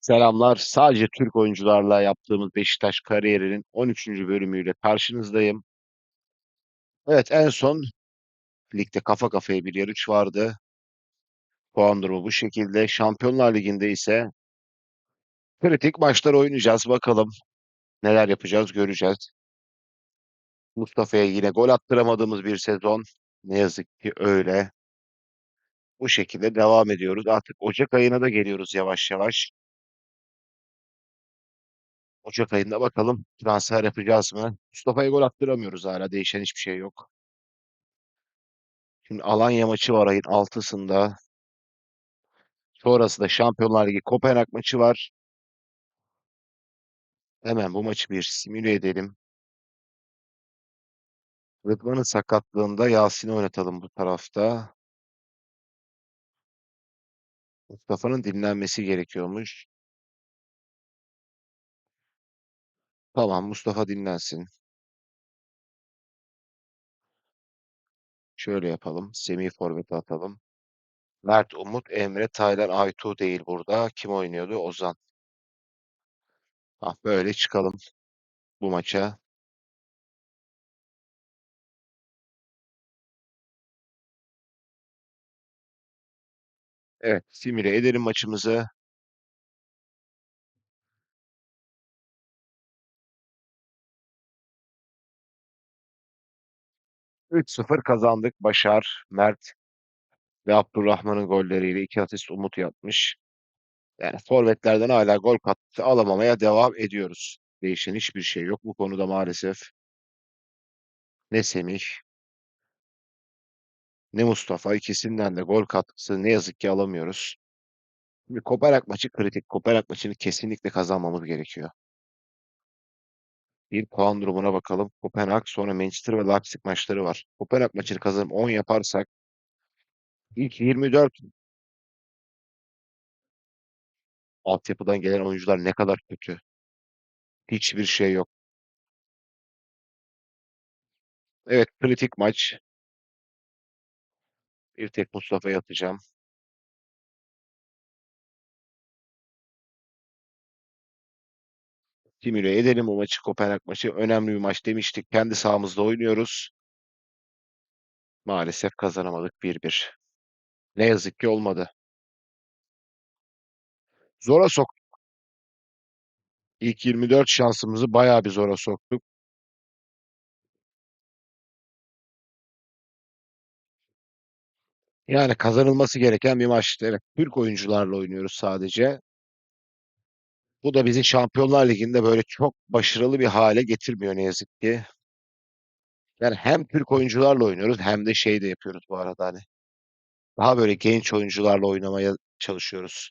Selamlar. Sadece Türk oyuncularla yaptığımız Beşiktaş kariyerinin 13. bölümüyle karşınızdayım. Evet, en son ligde kafa kafaya bir yarış vardı. Puan durumu bu şekilde. Şampiyonlar Ligi'nde ise kritik maçlar oynayacağız. Bakalım neler yapacağız göreceğiz. Mustafa'ya yine gol attıramadığımız bir sezon. Ne yazık ki öyle. Bu şekilde devam ediyoruz. Artık Ocak ayına da geliyoruz yavaş yavaş. Ocak ayında bakalım transfer yapacağız mı? Mustafa'ya gol attıramıyoruz hala. Değişen hiçbir şey yok. Şimdi Alanya maçı var ayın 6'sında. Sonrasında Şampiyonlar Ligi Kopenhag maçı var. Hemen bu maçı bir simüle edelim. Rıdvan'ın sakatlığında Yasin'i oynatalım bu tarafta. Mustafa'nın dinlenmesi gerekiyormuş. Tamam Mustafa dinlensin. Şöyle yapalım. Semih forvete atalım. Mert Umut, Emre, Taylan, Aytu değil burada. Kim oynuyordu? Ozan. Ah böyle çıkalım bu maça. Evet, simüle edelim maçımızı. 3-0 kazandık. Başar, Mert ve Abdurrahman'ın golleriyle iki asist Umut yapmış. Yani forvetlerden hala gol katkısı alamamaya devam ediyoruz. Değişen hiçbir şey yok bu konuda maalesef. Ne Semih, ne Mustafa ikisinden de gol katkısı ne yazık ki alamıyoruz. Şimdi Kopenhag maçı kritik. Kopenhag maçını kesinlikle kazanmamız gerekiyor. Bir puan durumuna bakalım. Kopenhag sonra Manchester ve Leipzig maçları var. Kopenhag maçını kazanıp 10 yaparsak ilk 24 altyapıdan gelen oyuncular ne kadar kötü. Hiçbir şey yok. Evet kritik maç. Bir tek Mustafa'ya atacağım. Simüle edelim bu maçı. Kopenhag maçı önemli bir maç demiştik. Kendi sahamızda oynuyoruz. Maalesef kazanamadık 1-1. Ne yazık ki olmadı. Zora soktuk. İlk 24 şansımızı bayağı bir zora soktuk. Yani kazanılması gereken bir maçtı. Evet, Türk oyuncularla oynuyoruz sadece. Bu da bizi Şampiyonlar Ligi'nde böyle çok başarılı bir hale getirmiyor ne yazık ki. Yani hem Türk oyuncularla oynuyoruz hem de şey de yapıyoruz bu arada hani. Daha böyle genç oyuncularla oynamaya çalışıyoruz.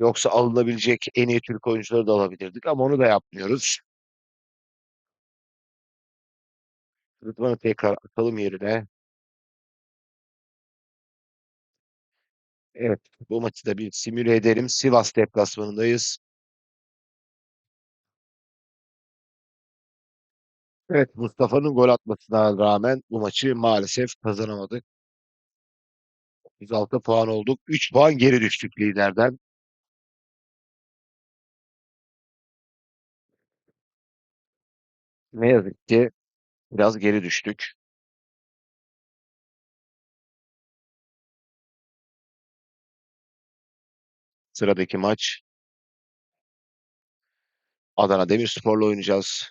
Yoksa alınabilecek en iyi Türk oyuncuları da alabilirdik ama onu da yapmıyoruz. Rıdvan'ı tekrar atalım yerine. Evet, bu maçı da bir simüle edelim. Sivas deplasmanındayız. Evet, Mustafa'nın gol atmasına rağmen bu maçı maalesef kazanamadık. 106 puan olduk. 3 puan geri düştük liderden. Ne yazık ki biraz geri düştük. Sıradaki maç Adana Demirspor'la oynayacağız.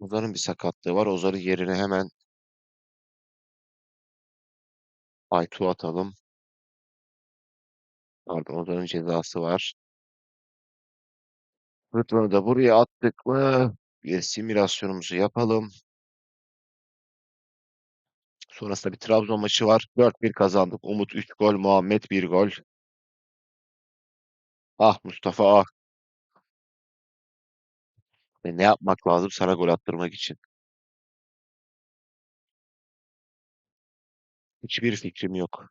Ozan'ın bir sakatlığı var. Ozan'ın yerine hemen Aytu atalım. Pardon, Ozan'ın cezası var. Rıdvan'ı da buraya attık mı? Bir simülasyonumuzu yapalım. Sonrasında bir Trabzon maçı var. 4-1 kazandık. Umut 3 gol, Muhammed 1 gol. Ah Mustafa ah. E, ne yapmak lazım sana gol attırmak için? Hiçbir fikrim yok.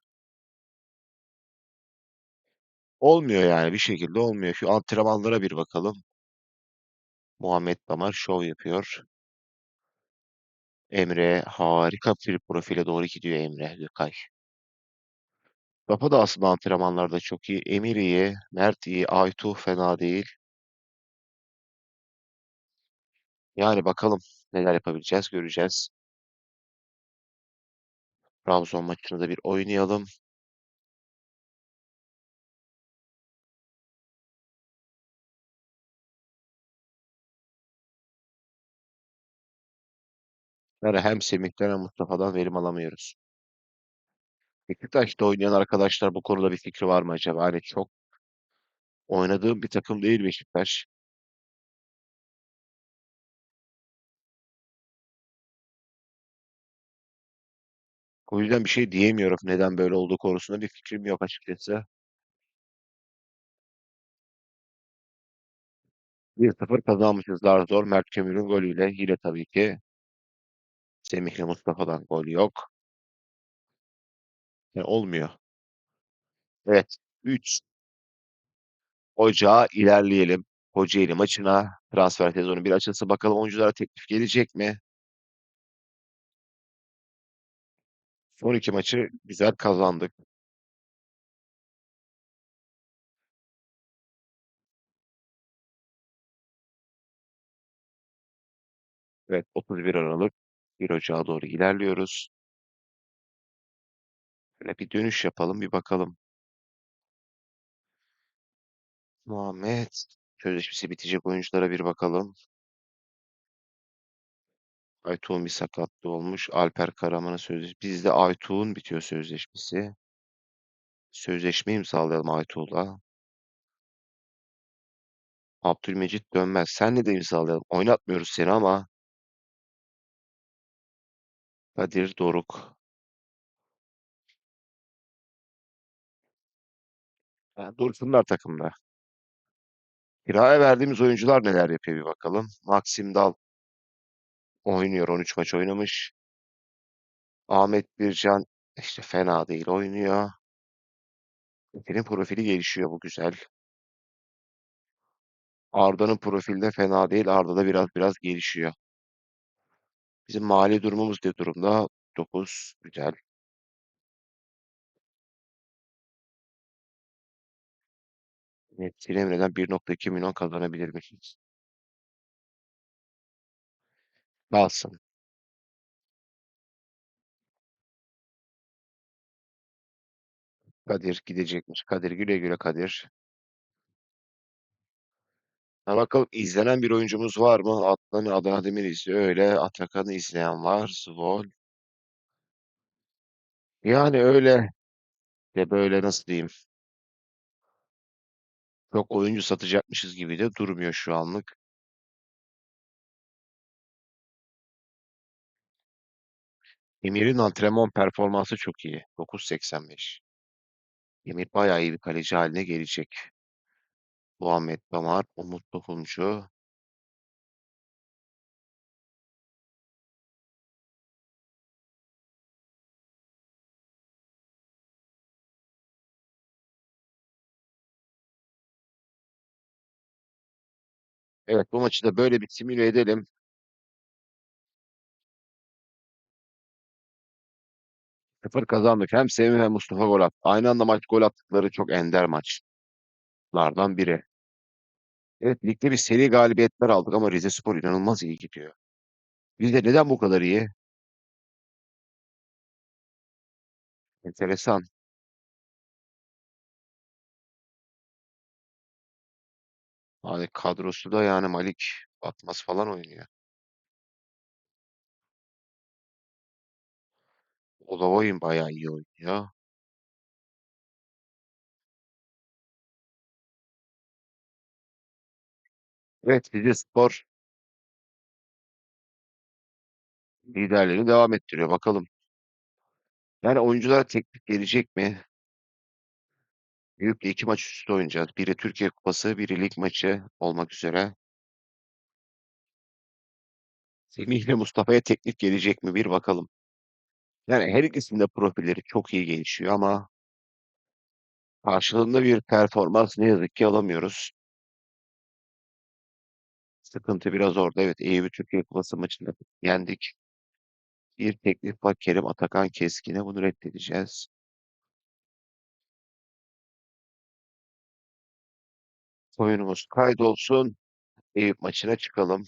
Olmuyor yani bir şekilde olmuyor. Şu antrenmanlara bir bakalım. Muhammed Damar şov yapıyor. Emre harika bir profile doğru gidiyor Emre Gökay. Mustafa da aslında antrenmanlarda çok iyi. Emir iyi. Mert iyi. Aytuğ fena değil. Yani bakalım neler yapabileceğiz göreceğiz. Trabzon maçını da bir oynayalım. Yani hem Semih'ten hem Mustafa'dan verim alamıyoruz. Beşiktaş'ta oynayan arkadaşlar bu konuda bir fikri var mı acaba? Hani çok oynadığım bir takım değil Beşiktaş. O yüzden bir şey diyemiyorum. Neden böyle olduğu konusunda bir fikrim yok açıkçası. 1-0 kazanmışız zar zor. Mert Kömür'ün golüyle. Yine tabii ki Semih'le Mustafa'dan gol yok. Yani olmuyor. Evet. 3 Ocağa ilerleyelim. Kocaeli maçına transfer sezonu bir açılsa bakalım oyunculara teklif gelecek mi? Son iki maçı güzel kazandık. Evet 31 Aralık 1 Ocağı doğru ilerliyoruz. Şöyle bir dönüş yapalım bir bakalım. Muhammed sözleşmesi bitecek oyunculara bir bakalım. Aytuğ'un bir sakatlığı olmuş. Alper Karaman'ın sözleşmesi. Bizde Aytuğ'un bitiyor sözleşmesi. Sözleşme imzalayalım Aytuğ'la. Abdülmecit dönmez. Senle de imzalayalım. Oynatmıyoruz seni ama Kadir Doruk. Ha, dursunlar takımda. Kiraya verdiğimiz oyuncular neler yapıyor bir bakalım. Maxim Dal oynuyor. 13 maç oynamış. Ahmet Bircan işte fena değil oynuyor. Efe'nin profili gelişiyor bu güzel. Arda'nın profili de fena değil. Arda da biraz biraz gelişiyor. Bizim mali durumumuz ne durumda? 9 güzel. Net Silivri'den 1.2 milyon kazanabilirmişiz. Kalsın. Kadir gidecekmiş. Kadir güle güle Kadir. Ha bakalım izlenen bir oyuncumuz var mı? Atlanı Adana Demir izliyor. Öyle Atakan'ı izleyen var. Svol. Yani öyle de böyle nasıl diyeyim? Çok oyuncu satacakmışız gibi de durmuyor şu anlık. Emir'in antrenman performansı çok iyi. 9.85. Emir bayağı iyi bir kaleci haline gelecek. Muhammed Damar, Umut Tohumcu. Evet bu maçı da böyle bir simüle edelim. Sıfır kazandık. Hem Semih hem Mustafa gol attı. Aynı anda maç gol attıkları çok ender maçlardan biri. Evet ligde bir seri galibiyetler aldık ama Rizespor inanılmaz iyi gidiyor. Bizde neden bu kadar iyi? Enteresan. Hani kadrosu da yani Malik Batmaz falan oynuyor. Olavoy'un bayağı iyi oynuyor. Evet Rizespor liderliğini devam ettiriyor. Bakalım. Yani oyunculara teklif gelecek mi? Eyüp'le iki maç üst üste oynayacağız. Biri Türkiye Kupası, biri lig maçı olmak üzere. Semih ile Mustafa'ya teklif gelecek mi? Bir bakalım. Yani her ikisinin de profilleri çok iyi gelişiyor ama karşılığında bir performans ne yazık ki alamıyoruz. Sıkıntı biraz orada. Evet, Eyüp Türkiye Kupası maçında yendik. Bir teklif var Kerim Atakan Keskin'e bunu reddedeceğiz. Oyunumuz kaydolsun. Eyüp maçına çıkalım.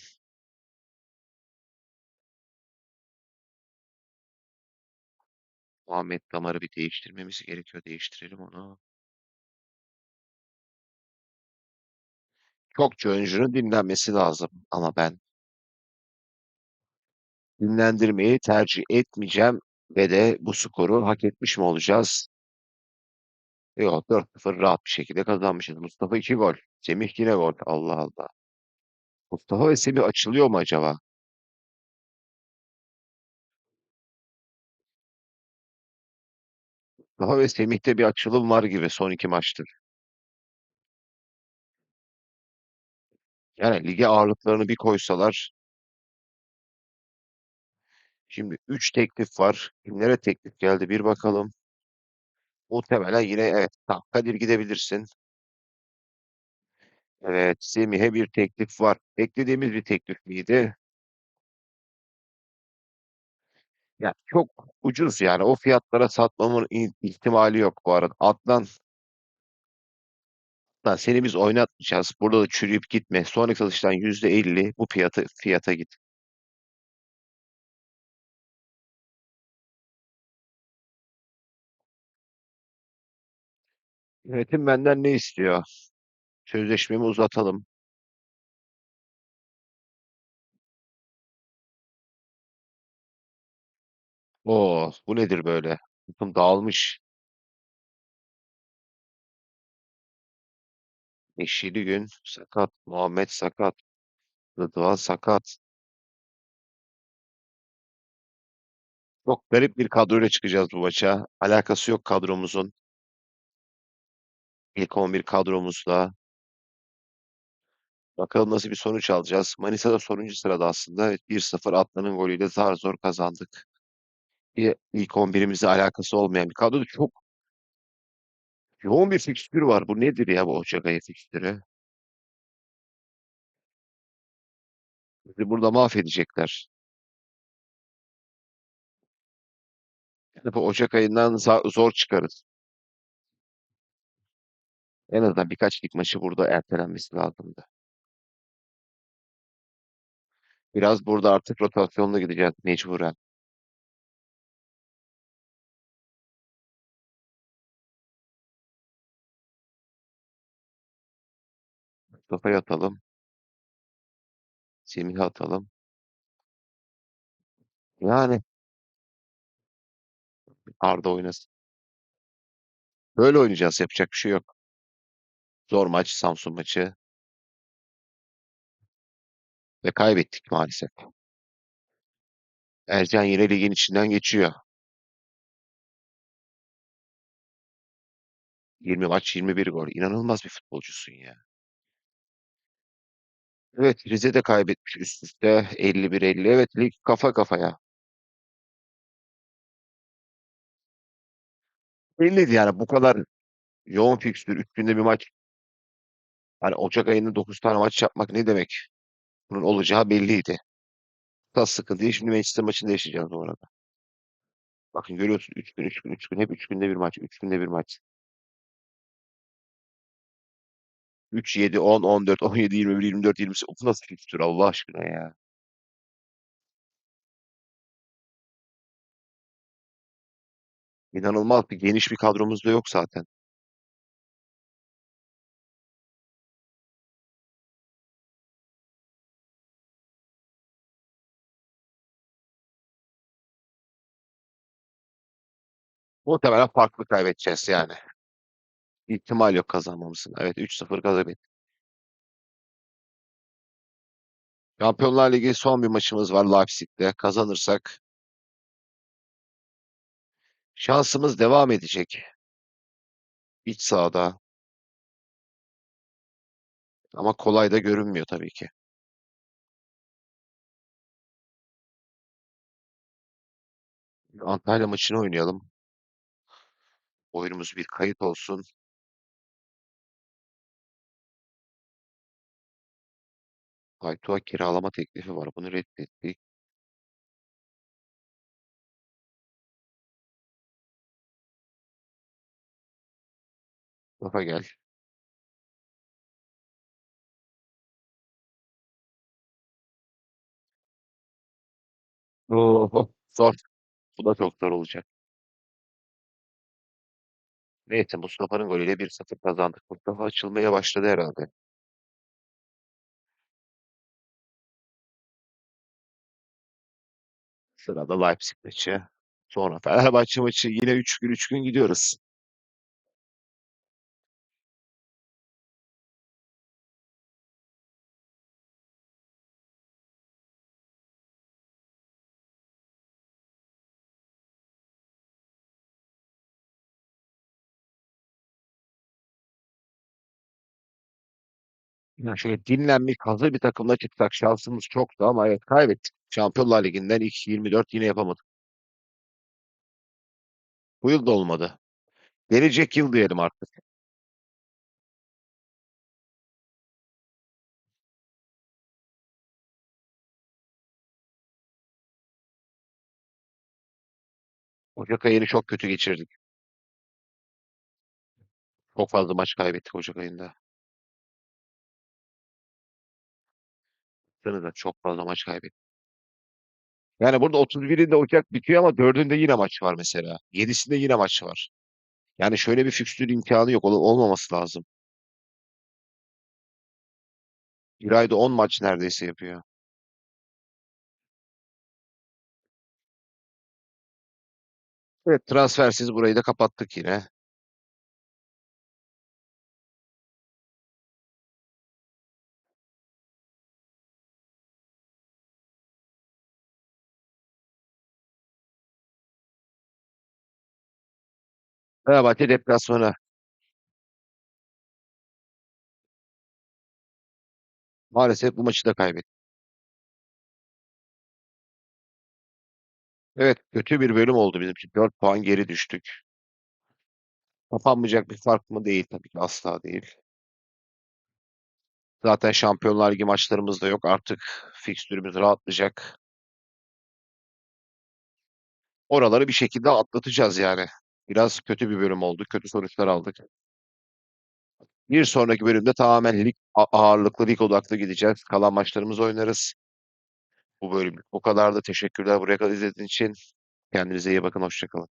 Muhammed damarı bir değiştirmemiz gerekiyor. Değiştirelim onu. Çokça oyuncunun dinlenmesi lazım. Ama ben dinlendirmeyi tercih etmeyeceğim. Ve de bu skoru hak etmiş mi olacağız? Yok 4-0 rahat bir şekilde kazanmışız. Mustafa 2 gol. Semih yine gol. Allah Allah. Mustafa ve Semih açılıyor mu acaba? Mustafa ve Semih'te bir açılım var gibi son iki maçtır. Yani lige ağırlıklarını bir koysalar. Şimdi 3 teklif var. Kimlere teklif geldi bir bakalım. Muhtemelen yine evet. Tamam, Kadir gidebilirsin. Evet, Semih'e bir teklif var. Beklediğimiz bir teklif miydi? Ya çok ucuz yani. O fiyatlara satmamın ihtimali yok bu arada. Adnan, lan seni biz oynatmayacağız. Burada da çürüyüp gitme. Sonraki satıştan %50 bu fiyata, fiyata git. Yönetim benden ne istiyor? Sözleşmemi uzatalım. Oo, bu nedir böyle? Takım dağılmış. Neşeli gün sakat. Muhammed sakat. Rıdvan sakat. Çok garip bir kadroyla çıkacağız bu maça. Alakası yok kadromuzun. İlk 11 kadromuzla. Bakalım nasıl bir sonuç alacağız. Manisa'da sonuncu sırada aslında. Evet, 1-0 Atlan'ın golüyle zar zor kazandık. Bir ilk 11'imizle alakası olmayan bir kadro. Çok yoğun bir fikstür var. Bu nedir ya bu Ocak ayı fikstürü? Bizi burada mahvedecekler. Yani bu Ocak ayından zor çıkarız. En azından birkaç lig maçı burada ertelenmesi lazımdı. Biraz burada artık rotasyonla gideceğiz mecburen. Mustafa'yı atalım. Semih'i atalım. Yani Arda oynasın. Böyle oynayacağız. Yapacak bir şey yok. Zor maç. Samsun maçı. Ve kaybettik maalesef. Ercan yine ligin içinden geçiyor. 20 maç 21 gol. İnanılmaz bir futbolcusun ya. Evet Rize de kaybetmiş üst üste 51-50. Evet lig kafa kafaya. Belliydi yani bu kadar yoğun fikstür. 3 günde bir maç. Hani Ocak ayında 9 tane maç yapmak ne demek? Bunun olacağı belliydi. Tas sıkıntıyı şimdi Manchester maçında yaşayacağız bu arada. Bakın görüyorsun 3 gün 3 gün 3 gün hep 3 günde bir maç. 3 günde bir maç. 3, 7, 10, 14, 17, 21, 24, 28. Bu nasıl fikstür Allah aşkına ya. İnanılmaz bir geniş bir kadromuz da yok zaten. Muhtemelen farklı kaybedeceğiz yani. İhtimal yok kazanmamızın. Evet 3-0 kaybettik. Şampiyonlar Ligi son bir maçımız var Leipzig'te. Kazanırsak şansımız devam edecek. İç sahada. Ama kolay da görünmüyor tabii ki. Antalya maçını oynayalım. Oyunumuz bir kayıt olsun. Aytu'a kiralama teklifi var. Bunu reddettik. Mustafa gel. Oo, zor. Bu da çok zor olacak. Neyse Mustafa'nın golüyle 1-0 kazandık. Mustafa açılmaya başladı herhalde. Sırada Leipzig maçı. Sonra Fenerbahçe maçı. Yine 3 gün 3 gün gidiyoruz. Ya şöyle dinlenmiş hazır bir takımla çıksak şansımız çoktu ama evet kaybettik. Şampiyonlar Ligi'nden ilk 24 yine yapamadık. Bu yıl da olmadı. Gelecek yıl diyelim artık. Ocak ayını çok kötü geçirdik. Çok fazla maç kaybettik Ocak ayında. De çok fazla maç kaybettik. Yani burada 31'inde Ocak bitiyor ama 4'ünde yine maç var mesela. 7'sinde yine maç var. Yani şöyle bir fikstür imkanı yok. ol- Olmaması lazım. Bir ayda 10 maç neredeyse yapıyor. Evet transfersiz burayı da kapattık yine. Fenerbahçe deplasmanı. Maalesef bu maçı da kaybettik. Evet kötü bir bölüm oldu bizim için. 4 puan geri düştük. Kapanmayacak bir fark mı? Değil tabii ki asla değil. Zaten Şampiyonlar Ligi maçlarımız da yok. Artık fikstürümüz rahatlayacak. Oraları bir şekilde atlatacağız yani. Biraz kötü bir bölüm oldu. Kötü sonuçlar aldık. Bir sonraki bölümde tamamen lig ağırlıklı, lig odaklı gideceğiz. Kalan maçlarımızı oynarız. Bu bölüm bu kadar da teşekkürler buraya kadar izlediğiniz için. Kendinize iyi bakın. Hoşça kalın.